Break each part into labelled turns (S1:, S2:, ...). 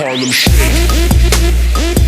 S1: Harlem Shake.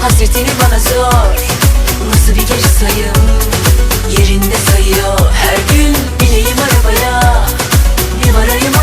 S2: Hasretini bana zor Nasıl bir geri sayım? Yerinde sayıyor. Her gün bileyim arabaya. Bir varayım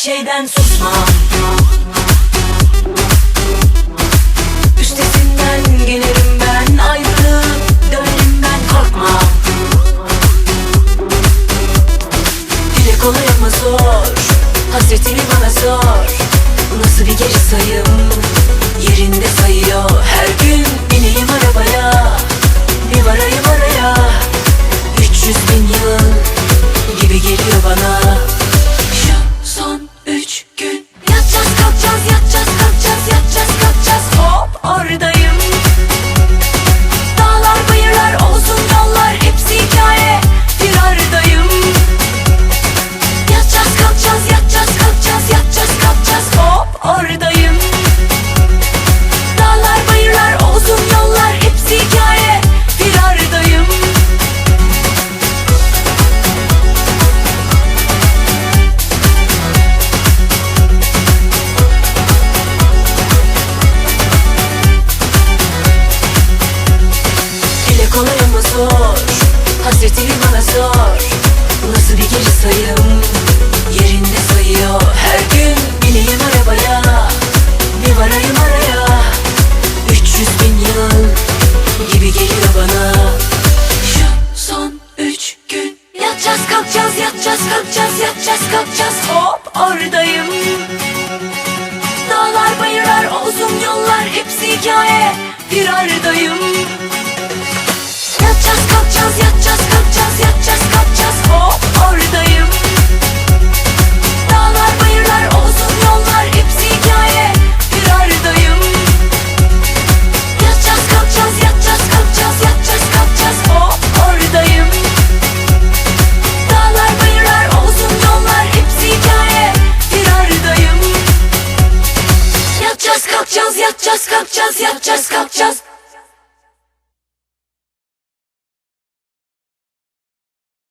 S2: şeyden susmam Üstesinden gelirim ben ayrılığı dönerimden korkmam Dile kolay ama zor? Hasretini bana sor. Bu nasıl bir geri sayım Hepsi hikaye firardayım Yatacağız kalkacağız yatacağız kalkacağız yatacağız kalkacağız. Hop oradayım. Yatacağız, yatacağız, kalkacağız.